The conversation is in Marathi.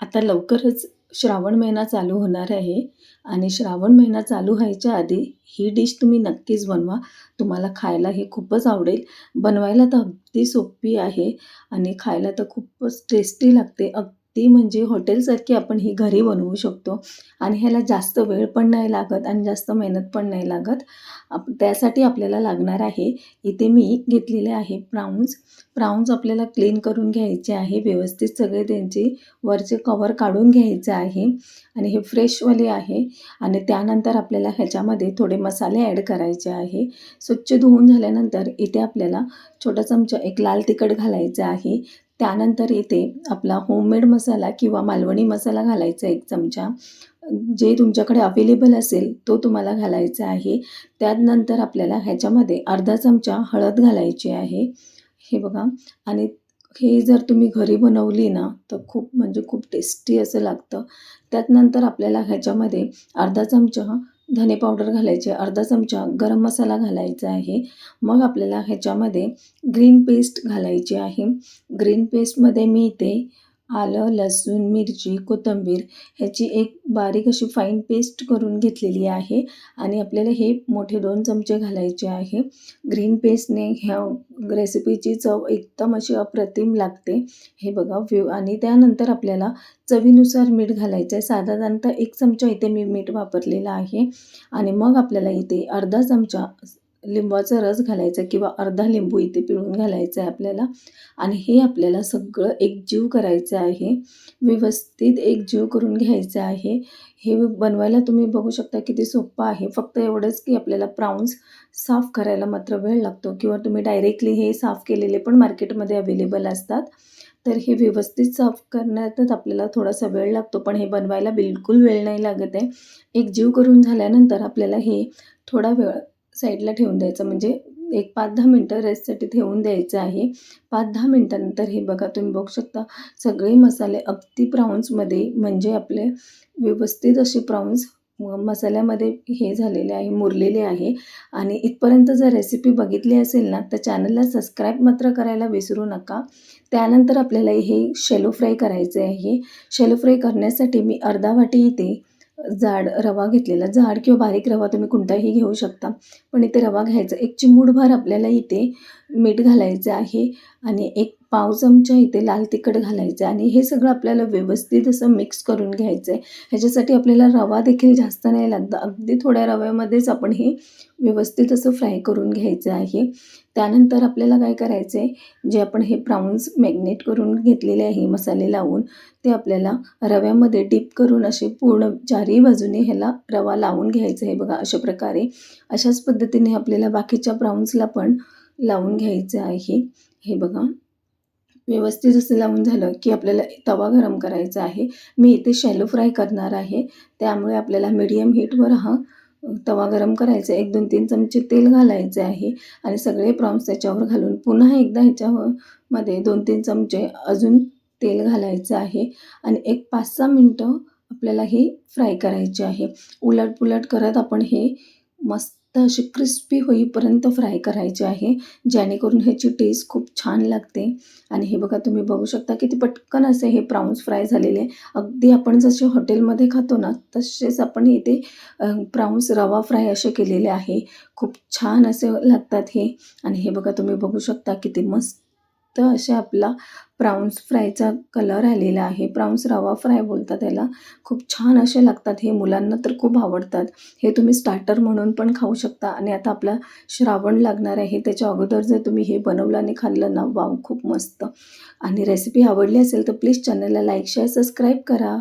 आता लवकरच श्रावण महिना चालू होणार आहे आणि श्रावण महिना चालू व्हायच्या आधी ही डिश तुम्ही नक्कीच बनवा. तुम्हाला खायला हे खूपच आवडेल. बनवायला तर अगदी सोपी आहे आणि खायला तर खूपच टेस्टी लागते. अग ती म्हणजे हॉटेलसारखी आपण ही घरी बनवू शकतो. आणि ह्याला जास्त वेळ पण नाही लागत आणि जास्त मेहनत पण नाही लागत. आप त्यासाठी आपल्याला लागणार आहे इथे मी घेतलेले आहे प्राऊन्स. प्राऊन्स आपल्याला क्लीन करून घ्यायचे आहे व्यवस्थित सगळे त्यांचे वरचे कवर काढून घ्यायचं आहे. आणि हे फ्रेशवाले आहे. आणि त्यानंतर आपल्याला ह्याच्यामध्ये थोडे मसाले ॲड करायचे आहे. स्वच्छ धुवून झाल्यानंतर इथे आपल्याला छोटा चमचा एक लाल तिखट घालायचं आहे. त्यानंतर येते आपला होममेड मसाला किंवा मालवणी मसाला घालायचा एक चमचा. जे तुमच्याकडे अवेलेबल असेल तो तुम्हाला घालायचा आहे. त्यानंतर आपल्याला ह्याच्यामध्ये अर्धा चमचा हळद घालायची आहे. हे बघा. आणि हे जर तुम्ही घरी बनवली ना तर खूप म्हणजे खूप टेस्टी असं लागतं. त्यानंतर आपल्याला ह्याच्यामध्ये अर्धा चमचा धने पावडर घालायचे अर्धा चमचा गरम मसाला घालायचा आहे. मग आपल्याला ह्याच्यामध्ये ग्रीन पेस्ट घालायची आहे. ग्रीन पेस्टमध्ये मी इथे आलं लसूण मिरची कोथिंबीर ह्याची एक बारीक अशी फाईन पेस्ट करून घेतलेली आहे आणि आपल्याला हे मोठे दोन चमचे घालायचे आहे. ग्रीन पेस्टने ह्या रेसिपीची चव एकदम अशी अप्रतिम लागते. हे बघा व्यू आणि त्यानंतर आपल्याला चवीनुसार मीठ घालायचं आहे साधारणतः एक चमचा इथे मी मीठ वापरलेलं आहे. आणि मग आपल्याला इथे अर्धा चमचा लिंबाचा रस घालायचा किंवा अर्धा लिंबू इथे पिळून घालायचा आहे आपल्याला. आणि हे आपल्याला सगळं एकजीव करायचं आहे. व्यवस्थित एकजीव करून घ्यायचं आहे. हे बनवायला तुम्ही बघू शकता किती सोपं आहे. फक्त एवढंच की आपल्याला प्राऊन्स साफ करायला मात्र वेळ लागतो किंवा तुम्ही डायरेक्टली हे साफ केलेले पण मार्केटमध्ये अवेलेबल असतात. तर हे व्यवस्थित साफ करण्यातच आपल्याला थोडासा वेळ लागतो पण हे बनवायला बिलकुल वेळ नाही लागत आहे. एकजीव करून झाल्यानंतर आपल्याला हे थोडा वेळ साईडला ठेवून द्यायचं. म्हणजे एक पाच दहा मिनटं रेस्टसाठी ठेवून द्यायचं आहे. पाच दहा मिनटानंतर हे बघा तुम्ही बघू शकता सगळे मसाले अगदी प्राऊन्समध्ये म्हणजे आपले व्यवस्थित असे प्राऊन्स मसाल्यामध्ये हे झालेले आहे मुरलेले आहे. आणि इथपर्यंत जर रेसिपी बघितली असेल ना तर चॅनलला सबस्क्राईब मात्र करायला विसरू नका. त्यानंतर आपल्याला हे शेलो फ्राय करायचे आहे. शेलो फ्राय करण्यासाठी मी अर्धा वाटी इथे जाड रवा घेतलेला. जाड किंवा बारीक रवा तुम्ही कोणताही घेऊ शकता. पण इथे रवा घ्यायचा. एक चिमूटभर आपल्याला इथे मीठ घालायचं आहे आणि एक पाव चमचा इथे लाल तिखट घालायचं आहे आणि हे सगळं आपल्याला व्यवस्थित असं मिक्स करून घ्यायचं आहे. ह्याच्यासाठी आपल्याला रवा देखील जास्त नाही लागतं अगदी थोड्या रव्यामध्येच आपण हे व्यवस्थित असं फ्राय करून घ्यायचं आहे. त्यानंतर आपल्याला काय करायचं आहे? जे आपण हे प्राऊन्स मॅग्नेट करून घेतलेले आहे मसाले लावून ते आपल्याला रव्यामध्ये डीप करून असे पूर्ण चारही बाजूने ह्याला रवा लावून घ्यायचं आहे बघा अशा प्रकारे. अशाच पद्धतीने आपल्याला बाकीच्या प्राऊन्सला पण लावून घ्यायचं आहे. हे बघा. व्यवस्थित असं लावून झालं की आपल्याला तवा गरम करायचा आहे. मी इथे शॅलो फ्राय करणार आहे. त्यामुळे आपल्याला मीडियम हीटवर हा तवा गरम करायचा एक दोन तीन चमचे तेल घालायचे आहे आणि सगळे प्रॉन्स त्याच्यावर घालून पुन्हा एकदा ह्याच्यामध्ये दोन तीन चमचे अजून तेल घालायचं आहे आणि एक पाच सहा मिनटं आपल्याला हे फ्राय करायचे आहे. उलटपुलट करत आपण हे मस्त तर अशी क्रिस्पी होईपर्यंत फ्राय करायचे आहे जेणेकरून ह्याची टेस्ट खूप छान लागते. आणि हे बघा तुम्ही बघू शकता किती पटकन असे हे प्राऊन्स फ्राय झालेले अगदी आपण जसे हॉटेलमध्ये खातो ना तसेच आपण इथे प्राऊन्स रवा फ्राय असे केलेले आहे. खूप छान असे लागतात हे. आणि हे बघा तुम्ही बघू शकता किती मस्त असे आपला प्राऊन्स फ्रायचा कलर आलेला आहे. प्राऊन्स रवा फ्राय बोलतात त्याला. खूप छान असे लागतात हे मुलांना तर खूप आवडतात. हे तुम्ही स्टार्टर म्हणून पण खाऊ शकता आणि आता आपला श्रावण लागणार आहे. त्याच्या अगोदर जर तुम्ही हे बनवलं आणि खाल्लं ना वाव खूप मस्त. आणि रेसिपी आवडली असेल तर प्लीज चॅनलला लाईक शेअर सबस्क्राईब करा.